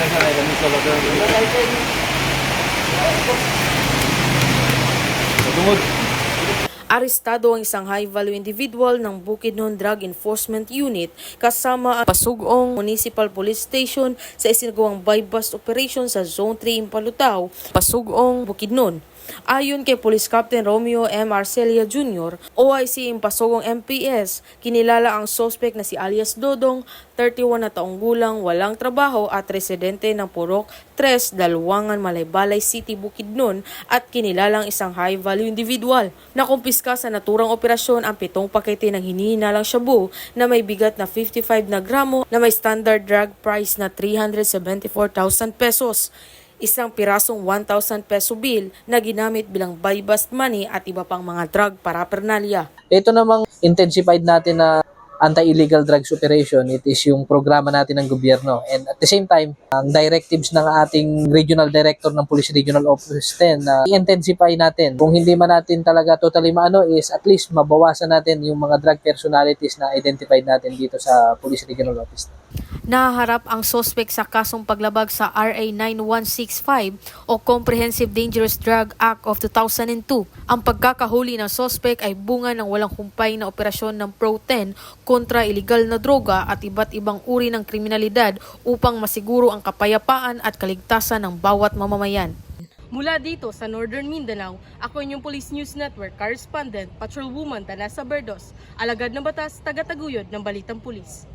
Nagsaray kami sa labas. Tungod. Arestado ang isang high-value individual ng Bukidnon Drug Enforcement Unit kasama ang Pasugong Municipal Police Station sa isinagawang buy-bust operation sa Zone 3 Impalutaw, Pasugong, Bukidnon. Ayon kay Police Captain Romeo M. Arcelia Jr., OIC in Pasugong MPS, kinilala ang suspect na si alias Dodong, 31 na taong gulang, walang trabaho at residente ng Purok 3, Dalwangan, Malaybalay City, Bukidnon at kinilalang isang high-value individual. Nakumpiska sa naturang operasyon ang pitong pakete ng hinihinalang shabu na may bigat na 55 na gramo na may standard drug price na 374,000 pesos isang pirasong 1,000 peso bill na ginamit bilang buy-bust money at iba pang mga drug paraphernalia. Ito namang intensified natin na anti-illegal drugs operation, it is yung programa natin ng gobyerno. And at the same time, ang directives ng ating regional director ng Police Regional Office 10 na i-intensify natin. Kung hindi man natin talaga totally maano is at least mabawasan natin yung mga drug personalities na identified natin dito sa Police Regional Office. Naharap ang sospek sa kasong paglabag sa RA 9165 o Comprehensive Dangerous Drug Act of 2002. Ang pagkakahuli ng sospek ay bunga ng walang humpay na operasyon ng Pro-10 kontra iligal na droga at iba't ibang uri ng kriminalidad upang masiguro ang kapayapaan at kaligtasan ng bawat mamamayan. Mula dito sa Northern Mindanao, ako inyong Police News Network correspondent, patrolwoman Danasa Berdos, alagad ng batas, taga-taguyod ng Balitang Pulis.